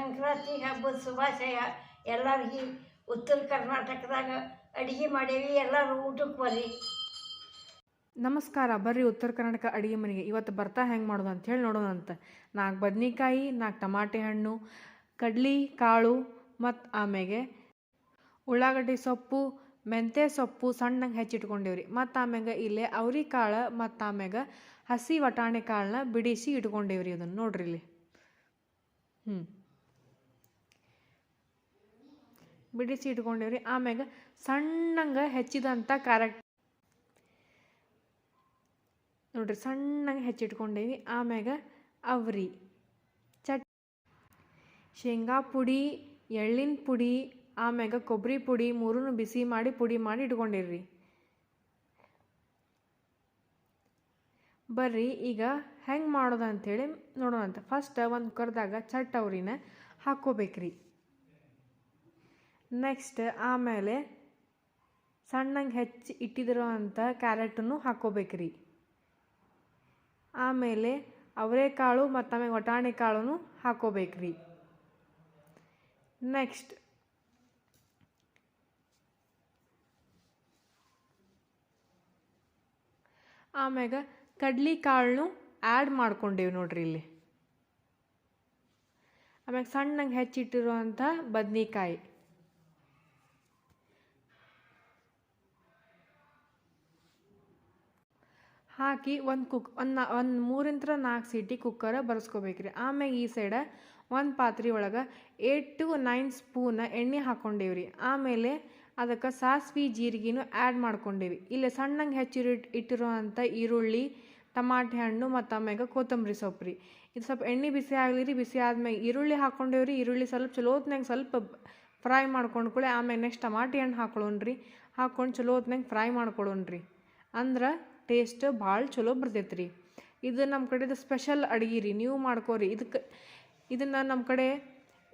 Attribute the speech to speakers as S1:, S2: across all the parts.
S1: ಸಂಕ್ರಾಂತಿ ಹಬ್ಬದ ಶುಭಾಶಯ ಎಲ್ಲರಿಗೆ ಉತ್ತರ ಕರ್ನಾಟಕದಾಗ ಅಡುಗೆ ಮಾಡೇವಿ, ಎಲ್ಲರೂ ಊಟಕ್ಕೆ ಬರ್ರಿ.
S2: ನಮಸ್ಕಾರ, ಬರ್ರಿ ಉತ್ತರ ಕರ್ನಾಟಕ ಅಡುಗೆ ಮನೆಗೆ. ಇವತ್ತು ಬರ್ತಾ ಹೆಂಗೆ ಮಾಡೋದು ಅಂತ ಹೇಳಿ ನೋಡೋಣ ಅಂತ. ನಾಲ್ಕು ಬದ್ನಿಕಾಯಿ, ನಾಲ್ಕು ಟಮಾಟೆ ಹಣ್ಣು, ಕಡ್ಲಿ, ಕಾಳು ಮತ್ತು ಆಮೇಲೆ ಉಳ್ಳಾಗಡ್ಡಿ ಸೊಪ್ಪು, ಮೆಂತ್ಯ ಸೊಪ್ಪು ಸಣ್ಣಗೆ ಹೆಚ್ಚಿಟ್ಕೊಂಡೇವ್ರಿ. ಮತ್ತು ಆಮ್ಯಾಗ ಇಲ್ಲೇ ಅವ್ರಿ ಕಾಳು ಮತ್ತು ಆಮ್ಯಾಗ ಹಸಿ ವಟಾಣಿ ಕಾಳನ್ನ ಬಿಡಿಸಿ ಇಟ್ಕೊಂಡೇವ್ರಿ ಅದನ್ನು ನೋಡ್ರಿ ಇಲ್ಲಿ. ಹ್ಞೂ ಬಿಡಿಸಿ ಇಟ್ಕೊಂಡೇವ್ರಿ. ಆಮ್ಯಾಗ ಸಣ್ಣಂಗೆ ಹೆಚ್ಚಿದಂಥ ಕ್ಯಾರೆಟ್ ನೋಡ್ರಿ, ಸಣ್ಣಂಗೆ ಹೆಚ್ಚಿಟ್ಕೊಂಡೇವಿ. ಆಮ್ಯಾಗ ಅವ್ರಿ. ಚಟ್ ಶೇಂಗಾ ಪುಡಿ, ಎಳ್ಳಿನ ಪುಡಿ, ಆಮ್ಯಾಗ ಕೊಬ್ಬರಿ ಪುಡಿ ಮೂರನ್ನು ಬಿಸಿ ಮಾಡಿ ಪುಡಿ ಮಾಡಿ ಇಟ್ಕೊಂಡಿರ್ರಿ ಬರ್ರಿ, ಈಗ ಹೆಂಗೆ ಮಾಡೋದು ಅಂಥೇಳಿ ನೋಡೋಣ ಅಂತ ಫಸ್ಟ್ ಒಂದು ಕರೆದಾಗ ಚಟ್ ಅವ್ರಿನ ಹಾಕ್ಕೋಬೇಕ್ರಿ. ನೆಕ್ಸ್ಟ್ ಆಮೇಲೆ ಸಣ್ಣಗೆ ಹೆಚ್ಚಿ ಇಟ್ಟಿದಿರೋ ಅಂಥ ಕ್ಯಾರೆಟನ್ನು ಹಾಕ್ಕೋಬೇಕ್ರಿ ಆಮೇಲೆ ಅವರೆಕಾಳು ಮತ್ತು ಆಮೇಲೆ ವಟಾಣಿ ಕಾಳು ಹಾಕ್ಕೋಬೇಕ್ರಿ ನೆಕ್ಸ್ಟ್ ಆಮ್ಯಾಗ ಕಡ್ಲಿ ಕಾಳನ್ನು ಆ್ಯಡ್ ಮಾಡ್ಕೊಂಡೇವಿ ನೋಡ್ರಿ ಇಲ್ಲಿ. ಆಮ್ಯಾಗ ಸಣ್ಣಗೆ ಹೆಚ್ಚಿಟ್ಟಿರುವಂಥ ಬದ್ನಿಕಾಯಿ. ಹಾಕಿ ಒಂದು ಕುಕ್, ಒಂದು ನಾ, ಒಂದು ಮೂರಿಂದ ನಾಲ್ಕು ಸೀಟಿ ಕುಕ್ಕರ ಬರ್ಸ್ಕೊಬೇಕ್ರಿ ಆಮ್ಯಾಗ ಈ ಸೈಡ ಒಂದು ಪಾತ್ರೆ ಒಳಗೆ ಏಟ್ ಟು ನೈನ್ ಸ್ಪೂನ್ ಎಣ್ಣೆ ಹಾಕ್ಕೊಂಡೇವ್ರಿ ಆಮೇಲೆ ಅದಕ್ಕೆ ಸಾಸ್ವಿ, ಜೀರಿಗೆನೂ ಆ್ಯಡ್ ಮಾಡ್ಕೊಂಡೇವಿ. ಇಲ್ಲಿ ಸಣ್ಣಗೆ ಹೆಚ್ಚಿರಿ ಇಟ್ಟಿರುವಂಥ ಈರುಳ್ಳಿ, ಟಮಾಟೆ ಹಣ್ಣು ಮತ್ತು ಆಮ್ಯಾಗ ಕೊತ್ತಂಬರಿ ಸೊಪ್ಪು ರೀ ಇದು ಸ್ವಲ್ಪ ಎಣ್ಣೆ ಬಿಸಿ ಆಗಲಿ ರೀ ಬಿಸಿ ಆದ್ಮೇಲೆ ಈರುಳ್ಳಿ ಹಾಕ್ಕೊಂಡೇವ್ರಿ ಈರುಳ್ಳಿ ಸ್ವಲ್ಪ ಚಲೋ ಹೊತ್ನಾಗ ಸ್ವಲ್ಪ ಫ್ರೈ ಮಾಡ್ಕೊಂಡು ಕೂಡ ಆಮೇಲೆ ನೆಕ್ಸ್ಟ್ ಟಮಾಟಿ ಹಣ್ಣು ಹಾಕೊಳ್ಳೋಣ್ರಿ ಹಾಕ್ಕೊಂಡು ಚಲೋ ಹೊತ್ನಾಗ ಫ್ರೈ ಮಾಡ್ಕೊಳ್ಳೋಣ್ರಿ ಅಂದ್ರೆ ಟೇಸ್ಟ್ ಭಾಳ ಚಲೋ ಬರ್ತೈತೆ ರೀ ಇದು ನಮ್ಮ ಕಡೆದು ಸ್ಪೆಷಲ್ ಅಡುಗೆ ರೀ ನೀವು ಮಾಡ್ಕೋರಿ. ಇದಕ್ಕೆ ಇದನ್ನು ನಮ್ಮ ಕಡೆ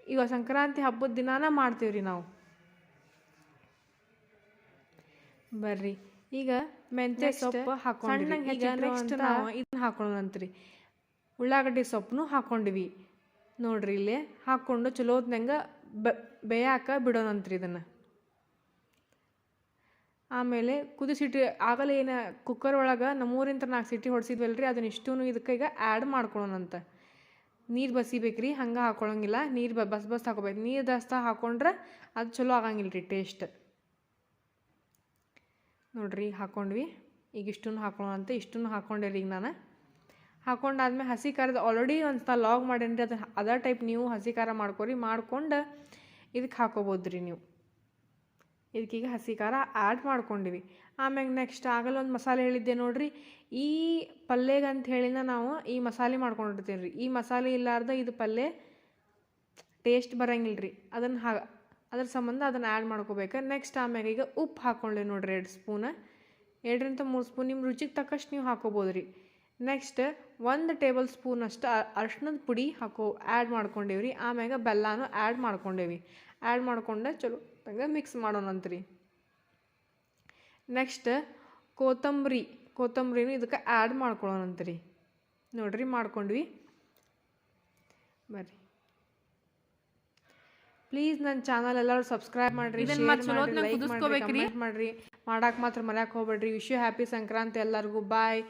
S2: ಈಗ ಸಂಕ್ರಾಂತಿ ಹಬ್ಬದ ದಿನಾನ ಮಾಡ್ತೀವಿ ರೀ ನಾವು. ಬರ್ರಿ ಈಗ ಮೆಂತ್ಯ ಸೊಪ್ಪು ಹಾಕೊಂಡು ಈಗ ನೆಕ್ಸ್ಟ್ ನಾವು ಇದನ್ನ ಹಾಕೊಳ್ಳೋಣಂತ್ರಿ ಉಳ್ಳಾಗಡ್ಡಿ ಸೊಪ್ಪನ್ನು ಹಾಕೊಂಡ್ವಿ. ನೋಡ್ರಿ ಇಲ್ಲಿ ಹಾಕ್ಕೊಂಡು ಚಲೋ ಹೊತ್ತಿನಂಗೆ ಬೇಯಾಕ ಬಿಡೋಣಂತ್ರಿ ಇದನ್ನು. ಆಮೇಲೆ ಕುದಿಸಿಟ್ಟು ಆಗಲ್ಲ ಏನು ಕುಕ್ಕರ್ ಒಳಗೆ ನಮ್ಮೂರಿಂತ ನಾಲ್ಕು ಸಿಟಿ ರೀ ಅದನ್ನ ಇಷ್ಟೂ ಇದಕ್ಕೆ ಈಗ ಆ್ಯಡ್ ಮಾಡ್ಕೊಳೋಣಂತ. ನೀರು ಬಸಿಬೇಕು ರೀ ಹಂಗೆ ಹಾಕ್ಕೊಳ್ಳೋಂಗಿಲ್ಲ ನೀರು ಬ, ಬಸ್ ಬಸ್ ಹಾಕೋಬೇಕು. ನೀರು ದಸ್ತ ಹಾಕೊಂಡ್ರೆ ಅದು ಚಲೋ ಆಗಂಗಿಲ್ಲ ರೀ ಟೇಸ್ಟ್ ನೋಡ್ರಿ, ಹಾಕೊಂಡ್ವಿ. ಈಗ ಇಷ್ಟನ್ನು ಹಾಕೊಳ್ಳೋಣಂತ ಇಷ್ಟನ್ನು ಹಾಕೊಂಡೆ ರೀ ಈಗ ನಾನು. ಹಾಕೊಂಡಾದ್ಮೇಲೆ ಹಸಿ ಖಾರದ ಆಲ್ರೆಡಿ ಒಂದು ಸಲ ಲಾಗ್ ಮಾಡೇನಿ ರೀ ಅದು ಅದೇ ಟೈಪ್ ನೀವು ಹಸಿ ಖಾರ ಮಾಡ್ಕೊರಿ. ಮಾಡ್ಕೊಂಡು ಇದಕ್ಕೆ ಹಾಕೋಬೋದು ರೀ ನೀವು. ಇದಕ್ಕೀಗ ಹಸಿ ಖಾರ ಆ್ಯಡ್ ಮಾಡ್ಕೊಂಡಿವಿ. ಆಮ್ಯಾಗ ನೆಕ್ಸ್ಟ್ ಆಗಲ್ಲ ಒಂದು ಮಸಾಲೆ ಹೇಳಿದ್ದೆ ನೋಡ್ರಿ. ಈ ಪಲ್ಯಗಂತ ಹೇಳಿನ ನಾವು ಈ ಮಸಾಲೆ ಮಾಡ್ಕೊಂಡಿರ್ತೀವಿ ರೀ ಈ ಮಸಾಲೆ ಇಲ್ಲಾರ್ದ ಇದು ಪಲ್ಯ ಟೇಸ್ಟ್ ಬರಂಗಿಲ್ಲ ರೀ ಅದನ್ನು ಹಾ, ಅದ್ರ ಸಂಬಂಧ ಅದನ್ನು ಆ್ಯಡ್ ಮಾಡ್ಕೋಬೇಕು. ನೆಕ್ಸ್ಟ್ ಆಮ್ಯಾಗ ಈಗ ಉಪ್ಪು ಹಾಕ್ಕೊಂಡೆ ನೋಡ್ರಿ ಎರಡು ಸ್ಪೂನ ಎರಡರಿಂದ ಮೂರು ಸ್ಪೂನ್ ನಿಮ್ಮ ರುಚಿಗೆ ತಕ್ಕಷ್ಟು ನೀವು ಹಾಕೋಬೋದು ರೀ ನೆಕ್ಸ್ಟ್ ಒಂದು ಟೇಬಲ್ ಸ್ಪೂನ್ ಅಷ್ಟ ಅರ್ಶಿಣದ ಪುಡಿ ಹಾಕೋ ಆ್ಯಡ್ ಮಾಡ್ಕೊಂಡೇವ್ರಿ. ಆಮ್ಯಾಗ ಬೆಲ್ಲನೂ ಆ್ಯಡ್ ಮಾಡ್ಕೊಂಡೇವಿ. ಆ್ಯಡ್ ಮಾಡ್ಕೊಂಡೆ ಚಲೋ ಹಂಗೆ ಮಿಕ್ಸ್ ಮಾಡೋಣಂತ್ರಿ. ನೆಕ್ಸ್ಟ್ ಕೊತ್ತಂಬರಿ ಕೊತ್ತಂಬರಿನೂ ಇದಕ್ಕೆ ಆ್ಯಡ್ ಮಾಡ್ಕೊಳ್ಳೋಣಂತ್ರಿ ನೋಡ್ರಿ ಮಾಡ್ಕೊಂಡ್ವಿ. ಬರ್ರಿ. ಪ್ಲೀಸ್ ನನ್ನ ಚಾನಲ್ ಎಲ್ಲರೂ ಸಬ್ಸ್ಕ್ರೈಬ್ ಮಾಡ್ರಿ ಲೈಕ್ ಮಾಡ್ರಿ ಕಮೆಂಟ್ ಮಾಡ್ರಿ ಮಾಡಕ್ಕೆ ಮಾತ್ರ ಮರ್ಯಾಕೆ ಹೋಗ್ಬೇಡ್ರಿ. ವಿಶ್ ಯು ಹ್ಯಾಪಿ ಸಂಕ್ರಾಂತಿ ಎಲ್ಲರಿಗೂ. ಬಾಯ್